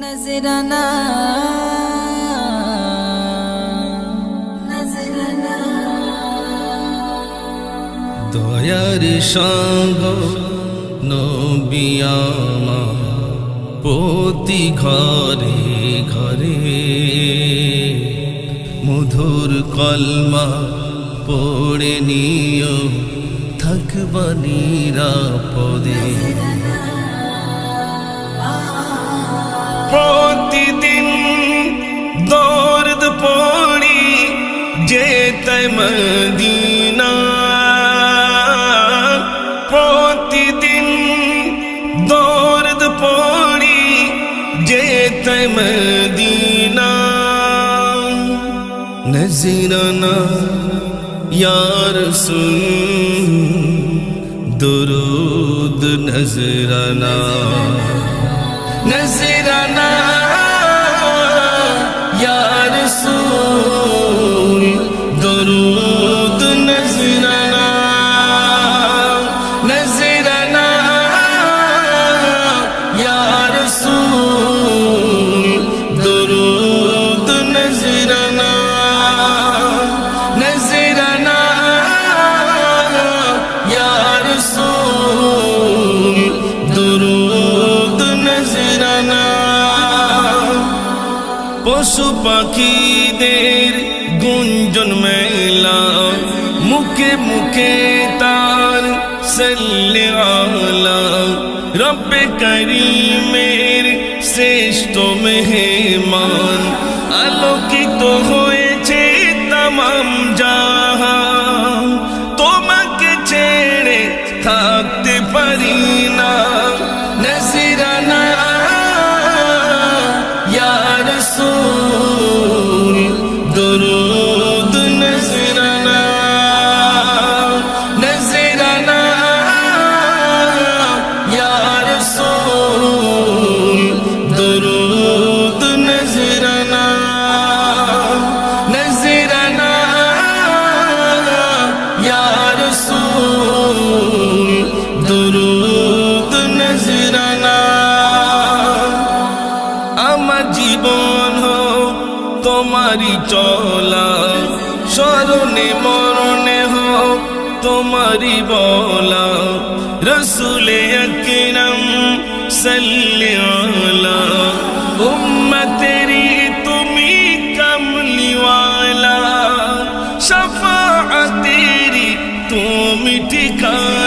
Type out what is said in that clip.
নজরানা দয়ার সঙ্গ নবিয়ামা প্রতি ঘরে ঘরে। মধুর কলমা পড়ে নিও থাকব নিরাপদে। পড়ি যেতাই মদিনা প্রতিদিন দরদ পড়ি যেতাই মদিনা নজিরানা ইয়ার সুন দুরুদ নজরানা نزلنا পশু পাখিদের গুঞ্জন মেলা, মুখে মুখে তার সাল্লে আলা। রব্বে করিমের শ্রেষ্ঠ মেহমান, আলোকিত হয়েছে তামাম জাহান। তোমাকে ছেড়ে থাকতে পারি তোমারি চলা, স্মরণে মরণে হোক তোমারি বলা। রসুলে আকরম সাল্লালা উম্মতেরি তুমি কমলিওয়ালা। শফাআতেরি তুমি ঠিকানা।